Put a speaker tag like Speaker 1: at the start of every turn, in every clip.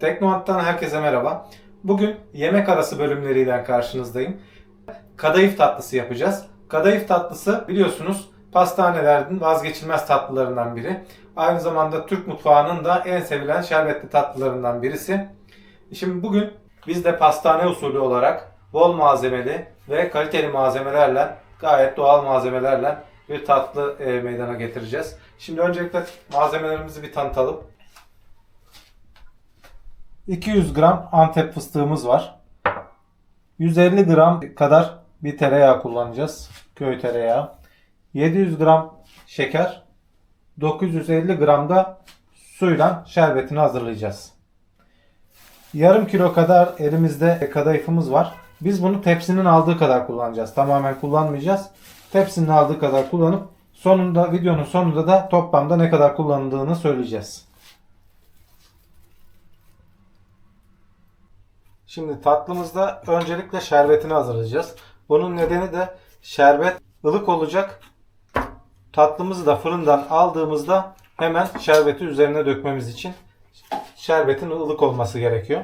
Speaker 1: Teknoant'tan herkese merhaba. Bugün yemek arası bölümleriyle karşınızdayım. Kadayıf tatlısı yapacağız. Kadayıf tatlısı biliyorsunuz pastanelerin vazgeçilmez tatlılarından biri. Aynı zamanda Türk mutfağının da en sevilen şerbetli tatlılarından birisi. Şimdi bugün biz de pastane usulü olarak bol malzemeli ve kaliteli malzemelerle gayet doğal malzemelerle bir tatlı e, meydana getireceğiz. Şimdi öncelikle malzemelerimizi bir tanıtalım. 200 gram Antep fıstığımız var. 150 gram kadar bir tereyağı kullanacağız. Köy tereyağı. 700 gram şeker. 950 gram da suyla şerbetini hazırlayacağız. Yarım kilo kadar elimizde kadayıfımız var. Biz bunu tepsinin aldığı kadar kullanacağız. Tamamen kullanmayacağız. Tepsinin aldığı kadar kullanıp sonunda videonun sonunda da toplamda ne kadar kullanıldığını söyleyeceğiz. Şimdi tatlımızda öncelikle şerbetini hazırlayacağız. Bunun nedeni de şerbet ılık olacak. Tatlımızı da fırından aldığımızda hemen şerbeti üzerine dökmemiz için şerbetin ılık olması gerekiyor.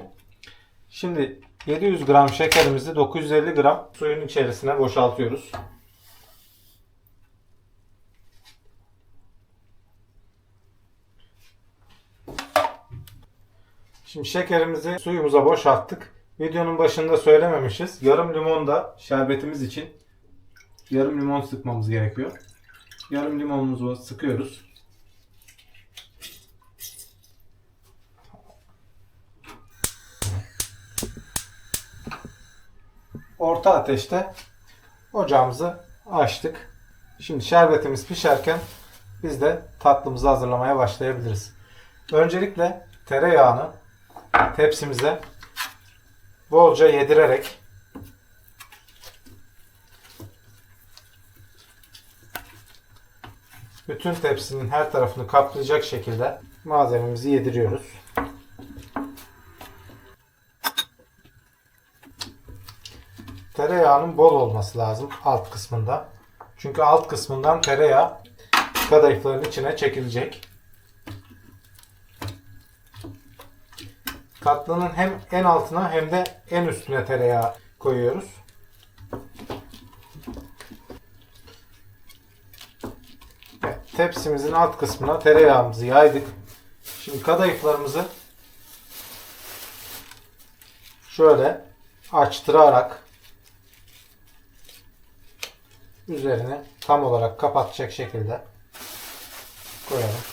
Speaker 1: Şimdi 700 gram şekerimizi 950 gram suyun içerisine boşaltıyoruz. Şimdi şekerimizi suyumuza boşalttık. Videonun başında söylememişiz. Yarım limon da şerbetimiz için yarım limon sıkmamız gerekiyor. Yarım limonumuzu sıkıyoruz. Orta ateşte ocağımızı açtık. Şimdi şerbetimiz pişerken biz de tatlımızı hazırlamaya başlayabiliriz. Öncelikle tereyağını tepsimize bolca yedirerek bütün tepsinin her tarafını kaplayacak şekilde malzememizi yediriyoruz. Tereyağının bol olması lazım alt kısmında. Çünkü alt kısmından tereyağı kadayıfların içine çekilecek. Tatlının hem en altına hem de en üstüne tereyağı koyuyoruz. Evet, tepsimizin alt kısmına tereyağımızı yaydık. Şimdi kadayıflarımızı şöyle açtırarak üzerine tam olarak kapatacak şekilde koyalım.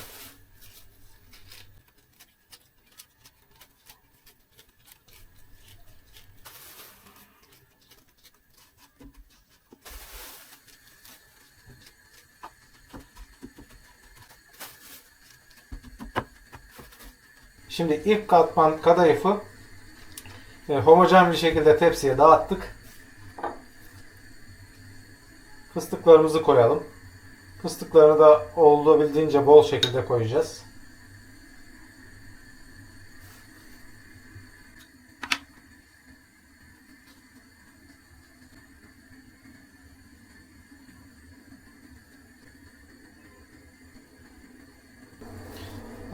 Speaker 1: Şimdi ilk katman kadayıfı e, homojen bir şekilde tepsiye dağıttık. Fıstıklarımızı koyalım. Fıstıklarını da olabildiğince bol şekilde koyacağız.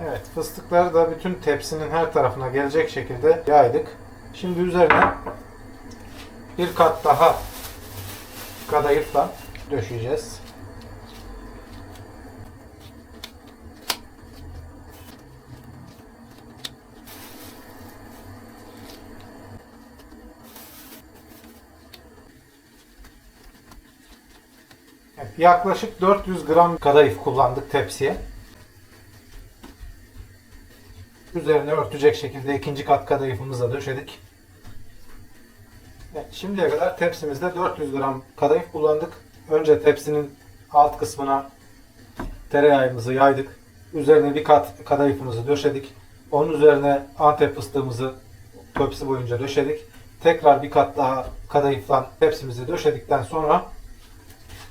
Speaker 1: Evet, fıstıkları da bütün tepsinin her tarafına gelecek şekilde yaydık. Şimdi üzerine bir kat daha kadayıfla döşeyeceğiz. Evet, yaklaşık 400 gram kadayıf kullandık tepsiye. Üzerine örtecek şekilde ikinci kat kadayıfımızı da döşedik. Evet, şimdiye kadar tepsimizde 400 gram kadayıf kullandık. Önce tepsinin alt kısmına tereyağımızı yaydık. Üzerine bir kat kadayıfımızı döşedik. Onun üzerine antep fıstığımızı tepsi boyunca döşedik. Tekrar bir kat daha kadayıfla tepsimizi döşedikten sonra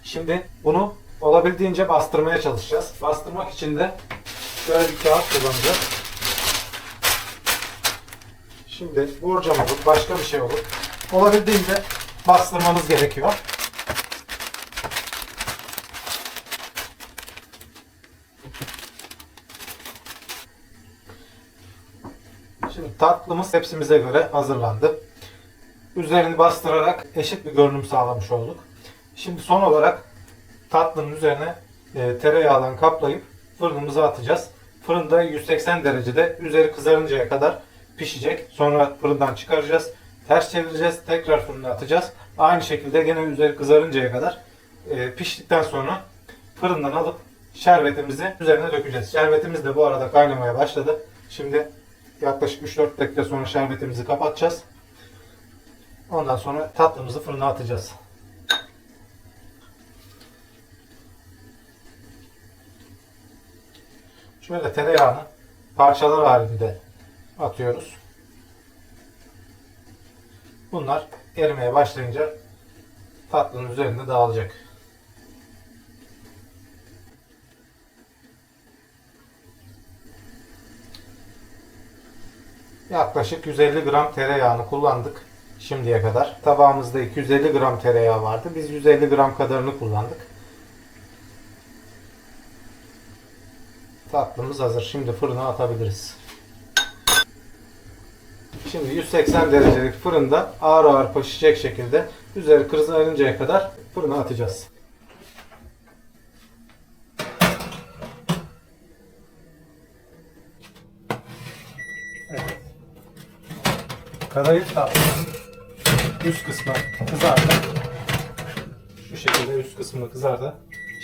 Speaker 1: şimdi bunu olabildiğince bastırmaya çalışacağız. Bastırmak için de şöyle bir kağıt kullanacağız. Şimdi borcam olur, başka bir şey olur. Olabildiğince bastırmanız gerekiyor. Şimdi tatlımız tepsimize göre hazırlandı. Üzerini bastırarak eşit bir görünüm sağlamış olduk. Şimdi son olarak tatlının üzerine e, tereyağından kaplayıp fırınımıza atacağız. Fırında 180 derecede üzeri kızarıncaya kadar pişecek. Sonra fırından çıkaracağız. Ters çevireceğiz. Tekrar fırına atacağız. Aynı şekilde gene üzeri kızarıncaya kadar e, piştikten sonra fırından alıp şerbetimizi üzerine dökeceğiz. Şerbetimiz de bu arada kaynamaya başladı. Şimdi yaklaşık 3-4 dakika sonra şerbetimizi kapatacağız. Ondan sonra tatlımızı fırına atacağız. Şöyle tereyağını parçalar halinde atıyoruz. Bunlar erimeye başlayınca tatlının üzerinde dağılacak. Yaklaşık 150 gram tereyağını kullandık şimdiye kadar. Tabağımızda 250 gram tereyağı vardı. Biz 150 gram kadarını kullandık. Tatlımız hazır. Şimdi fırına atabiliriz. Şimdi 180 derecelik fırında ağır ağır pişecek şekilde üzeri kızarıncaya kadar fırına atacağız. Evet. Kadayıf tatlımızın üst kısmı kızardı. Şu şekilde üst kısmı kızardı.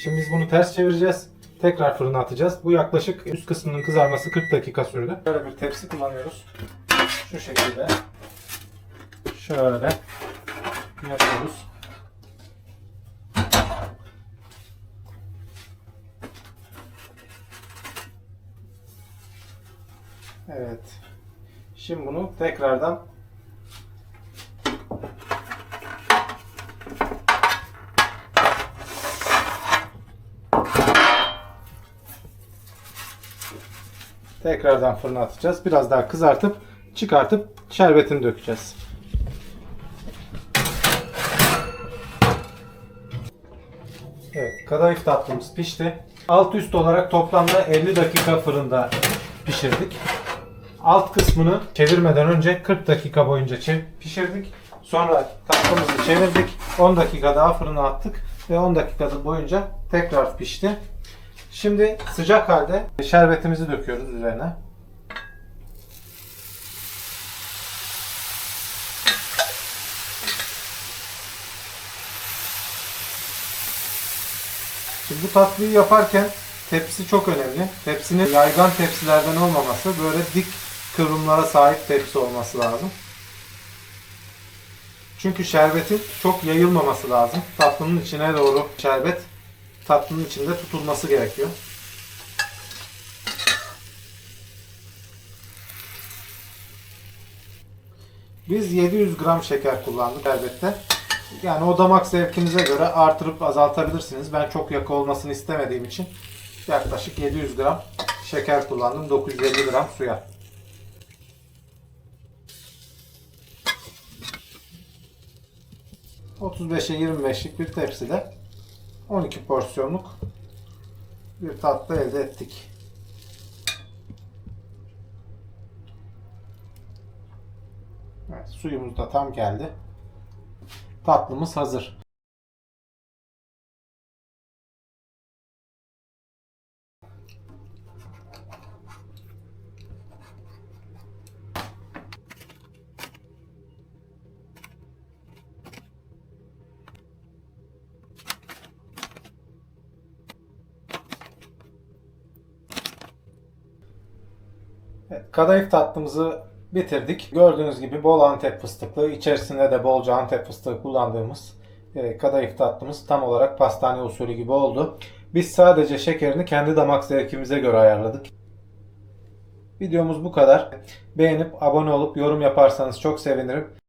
Speaker 1: Şimdi biz bunu ters çevireceğiz. Tekrar fırına atacağız. Bu yaklaşık üst kısmının kızarması 40 dakika sürdü. Böyle bir tepsi kullanıyoruz. Şu şekilde. Şöyle yapıyoruz. Evet. Şimdi bunu tekrardan tekrardan fırına atacağız. Biraz daha kızartıp çıkartıp şerbetini dökeceğiz. Evet, kadayıf tatlımız pişti. Alt üst olarak toplamda 50 dakika fırında pişirdik. Alt kısmını çevirmeden önce 40 dakika boyunca pişirdik. Sonra tatlımızı çevirdik. 10 dakika daha fırına attık ve 10 dakika boyunca tekrar pişti. Şimdi sıcak halde şerbetimizi döküyoruz üzerine. Şimdi bu tatlıyı yaparken tepsi çok önemli. Tepsinin yaygan tepsilerden olmaması, böyle dik kıvrımlara sahip tepsi olması lazım. Çünkü şerbetin çok yayılmaması lazım. Tatlının içine doğru şerbet tatlının içinde tutulması gerekiyor. Biz 700 gram şeker kullandık elbette. Yani o damak zevkinize göre artırıp azaltabilirsiniz. Ben çok yakı olmasını istemediğim için yaklaşık 700 gram şeker kullandım 950 gram suya. ...35'e 25'lik bir tepside 12 porsiyonluk bir tatlı elde ettik. Evet, suyumuz da tam geldi. Tatlımız hazır. Evet, kadayıf tatlımızı bitirdik. Gördüğünüz gibi bol Antep fıstıklı, içerisinde de bolca Antep fıstığı kullandığımız e, kadayıf tatlımız tam olarak pastane usulü gibi oldu. Biz sadece şekerini kendi damak zevkimize göre ayarladık. Videomuz bu kadar. Beğenip abone olup yorum yaparsanız çok sevinirim.